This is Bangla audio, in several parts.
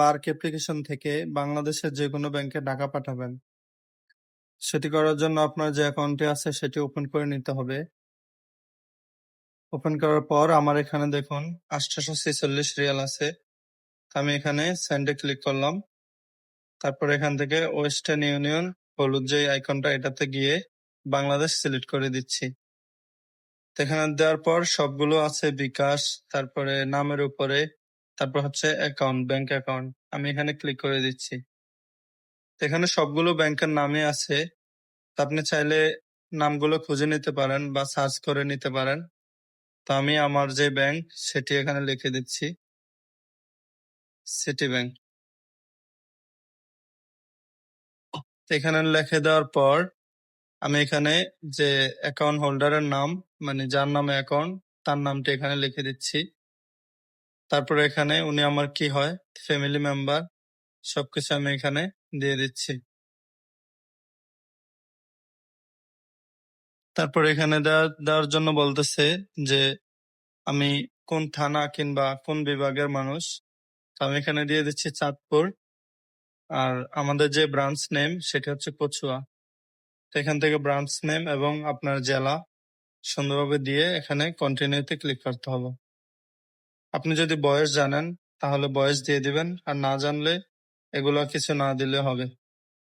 পার্ক অ্যাপ্লিকেশন থেকে বাংলাদেশের যে কোনো ব্যাংকে টাকা পাঠাবেন। সেটি করার জন্য আপনার যে অ্যাকাউন্টটি আছে সেটি ওপেন করে নিতে হবে। ওপেন করার পর আমার এখানে দেখুন আটশোশো ছেচল্লিশ রিয়াল আছে। আমি এখানে সেন্ডে ক্লিক করলাম। তারপর এখান থেকে ওয়েস্টার্ন ইউনিয়ন হলুদ যে আইকনটা এটাতে গিয়ে বাংলাদেশ সিলেক্ট করে দিচ্ছি। এখানে দেওয়ার পর সবগুলো আছে বিকাশ, তারপরে নামের উপরে তারপর হচ্ছে অ্যাকাউন্ট ব্যাংক অ্যাকাউন্ট আমি এখানে ক্লিক করে দিচ্ছি। এখানে সবগুলো ব্যাংকের নামে আছে। আপনি চাইলে নামগুলো খুঁজে নিতে পারেন বা সার্চ করে নিতে পারেন। তো আমি আমার যে ব্যাংক সেটি এখানে লিখে দিচ্ছি। সিটি ব্যাংক এখানে লিখে দেওয়ার পর আমি এখানে যে অ্যাকাউন্ট হোল্ডারের নাম মানে যার নামে অ্যাকাউন্ট তার নামটি এখানে লিখে দিচ্ছি। তারপরে এখানে উনি আমার কি হয়? ফ্যামিলি মেম্বার সবকিছু আমি এখানে দিয়ে দিচ্ছি। তারপর এখানে দেওয়া- দেওয়ার জন্য বলতেছে যে, আমি কোন থানা কিংবা কোন বিভাগের মানুষ আমি এখানে দিয়ে দিচ্ছি চাঁদপুর। আর আমাদের যে ব্রাঞ্চ নেম সেটা হচ্ছে কচুয়া। তো এখান থেকে ব্রাঞ্চ নেম এবং আপনার জেলা সুন্দরভাবে দিয়ে এখানে কন্টিনিউতে ক্লিক করতে হবে। আপনি যদি বয়স জানেন, তাহলে বয়স দিয়ে দিবেন, আর না জানলে এগুলো কিছু না দিলে হবে।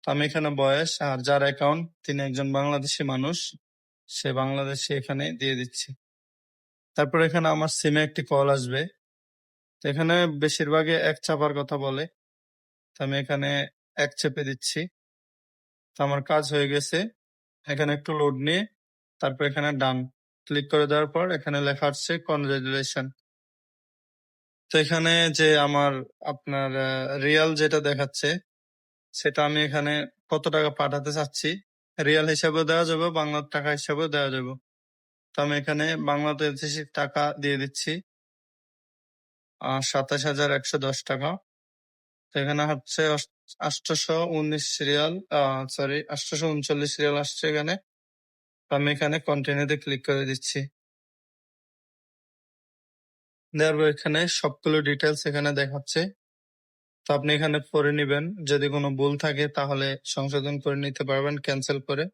তো আমি এখানে বয়স আর যার অ্যাকাউন্ট তিনি একজন বাংলাদেশি মানুষ, সে বাংলাদেশি এখানে দিয়ে দিচ্ছি। তারপর এখানে আমার সিমে একটি কল আসবে। এখানে বেশিরভাগই এক চাপার কথা বলে। তো আমি এখানে এক চেপে দিচ্ছি। তো আমার কাজ হয়ে গেছে। এখানে একটু লোড নিয়ে, তারপর এখানে ডান ক্লিক করে দেওয়ার পর এখানে লেখা আসছে কনগ্রেচুলেশন তো এখানে যে আমার আপনার রিয়াল যেটা দেখাচ্ছে, সেটা আমি এখানে কত টাকা পাঠাতে চাচ্ছি? রিয়াল হিসাবে দেওয়া যাবে, বাংলার টাকা হিসাবেও দেওয়া যাবে। তো আমি এখানে বাংলাদেশি টাকা দিয়ে দিচ্ছি। আর সাতাশ হাজার একশো দশ টাকা। তো এখানে হচ্ছে আটশোশো উনিশ রিয়াল সরি আটশোশো উনচল্লিশ রিয়াল আসছে এখানে। আমি এখানে কন্টিনিউতে ক্লিক করে দিচ্ছি। দেওয়ার পর এখানে সবগুলো ডিটেলস এখানে দেখাচ্ছে। তো আপনি এখানে পড়ে নিবেন। যদি কোনো ভুল থাকে, তাহলে সংশোধন করে নিতে পারবেন ক্যান্সেল করে।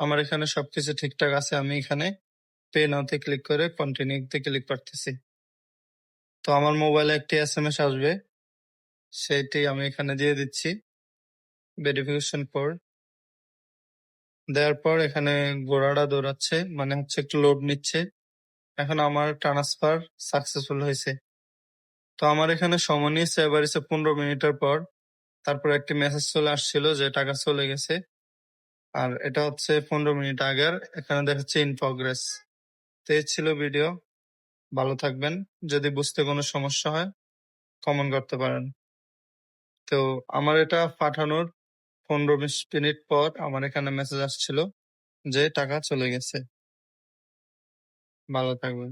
আমার এখানে সবকিছু ঠিকঠাক আছে, আমি এখানে পে নাওতে ক্লিক করে কন্টিনিউতে ক্লিক করতেছি। তো আমার মোবাইলে একটি এস এম এস আসবে। সেইটি আমি এখানে দিয়ে দিচ্ছি। ভেরিফিকেশন কোড দেওয়ার পর এখানে গোড়াটা দৌড়াচ্ছে মানে হচ্ছে একটু লোড নিচ্ছে। এখন আমার ট্রান্সফার সাকসেসফুল হয়েছে। তো আমার এখানে সময় নিয়েছে, এবার এসে পনেরো মিনিটের পর তারপর একটি মেসেজ চলে আসছিল যে টাকা চলে গেছে। আর এটা হচ্ছে পনেরো মিনিট আগের, এখানে দেখাচ্ছে ইন প্রগ্রেস তো ছিল ভিডিও ভালো থাকবেন। যদি বুঝতে কোনো সমস্যা হয় কমেন্ট করতে পারেন। তো আমার এটা পাঠানোর পনেরো বিশ মিনিট পর আমার এখানে মেসেজ আসছিল যে টাকা চলে গেছে। ভালো থাকবেন